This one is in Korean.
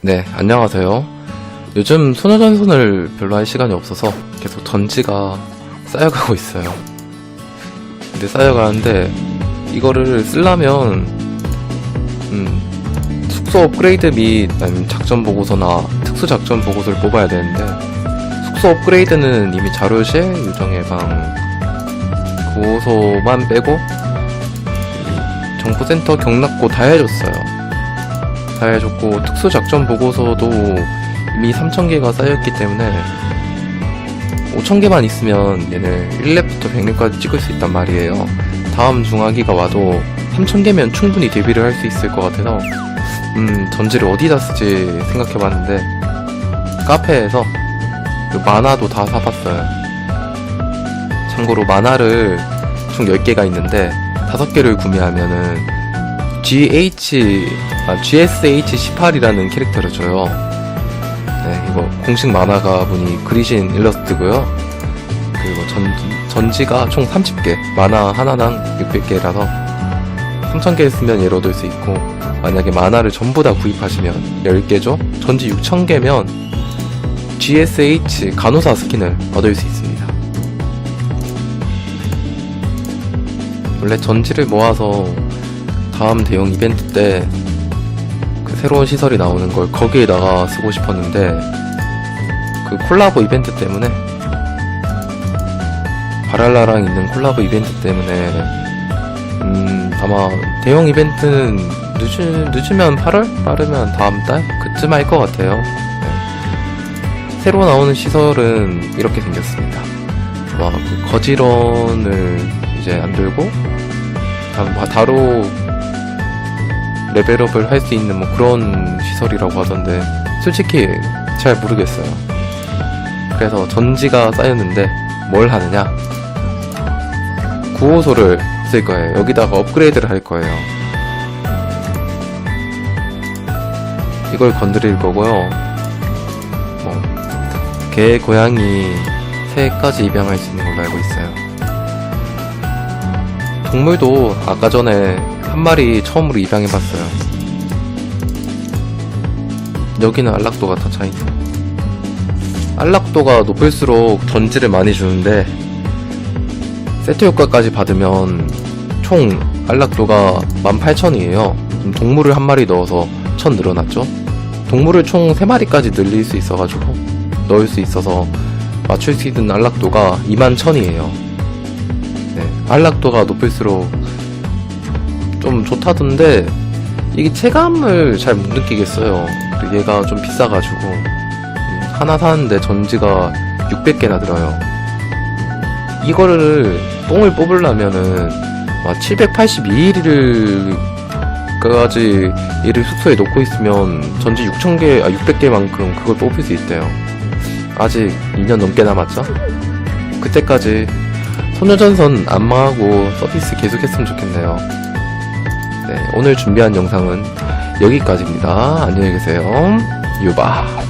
네, 안녕하세요. 요즘 소녀전선을 별로 할 시간이 없어서 계속 전지가 쌓여가고 있어요. 근데 쌓여가는데 이거를 쓰려면 음, 숙소 업그레이드 및 작전 보고서나 특수 작전 보고서를 뽑아야 되는데 숙소 업그레이드는 이미 자료실, 유정의 방, 고소만 빼고 정보센터 경락고 다 해줬어요. 다 해줬고 특수 작전 보고서도 이미 3,000개가 쌓였기 때문에 5,000개만 있으면 얘는 1렙부터 100렙까지 찍을 수 있단 말이에요. 다음 중화기가 와도 3,000개면 충분히 데뷔를 할 수 있을 것 같아서 음 전지를 어디다 쓰지 생각해봤는데 카페에서 그 만화도 다 사봤어요. 참고로 만화를 총 10개가 있는데 5개를 구매하면은 GH, 아, GSH18이라는 캐릭터를 줘요. 네, 이거 공식 만화가 분이 그리신 일러스트고요. 그리고 전, 전지가 총 30개, 만화 하나당 600개라서 3000개 쓰면 얘를 얻을 수 있고, 만약에 만화를 전부 다 구입하시면 10개죠? 전지 6000개면 GSH 간호사 스킨을 얻을 수 있습니다. 원래 전지를 모아서 다음 대형 이벤트 때 그 새로운 시설이 나오는 걸 거기에다가 쓰고 싶었는데 그 콜라보 이벤트 때문에 바랄라랑 있는 콜라보 이벤트 때문에 음 아마 대형 이벤트는 늦으, 늦으면 8월? 빠르면 다음 달? 그쯤 할 것 같아요 네. 새로 나오는 시설은 이렇게 생겼습니다 막그 거지런을 이제 안 들고 다- 다로 레벨업을 할 수 있는 뭐 그런 시설이라고 하던데 솔직히 잘 모르겠어요. 그래서 전지가 쌓였는데 뭘 하느냐? 구호소를 쓸 거예요. 여기다가 업그레이드를 할 거예요. 이걸 건드릴 거고요. 뭐, 개, 고양이, 새까지 입양할 수 있는 걸로 알고 있어요. 동물도 아까 전에 한 마리 처음으로 입양해봤어요. 여기는 안락도가 다 차이네. 안락도가 높을수록 전지를 많이 주는데 세트 효과까지 받으면 총 안락도가 18,000이에요. 동물을 한 마리 넣어서 1,000 늘어났죠? 동물을 총 3마리까지 늘릴 수 있어가지고 넣을 수 있어서 맞출 수 있는 안락도가 21,000이에요. 네, 안락도가 높을수록 좀 좋다던데 이게 체감을 잘 못 느끼겠어요. 얘가 좀 비싸가지고 음, 하나 사는데 전지가 600개나 들어요. 이거를 똥을 뽑으려면은 782일을 까지 얘를 숙소에 놓고 있으면 전지 6000개, 아 600개만큼 그걸 뽑을 수 있대요. 아직 2년 넘게 남았죠? 그때까지 소녀전선 안 망하고 서비스 계속했으면 좋겠네요. 네, 오늘 준비한 영상은 여기까지입니다. 안녕히 계세요. 유바.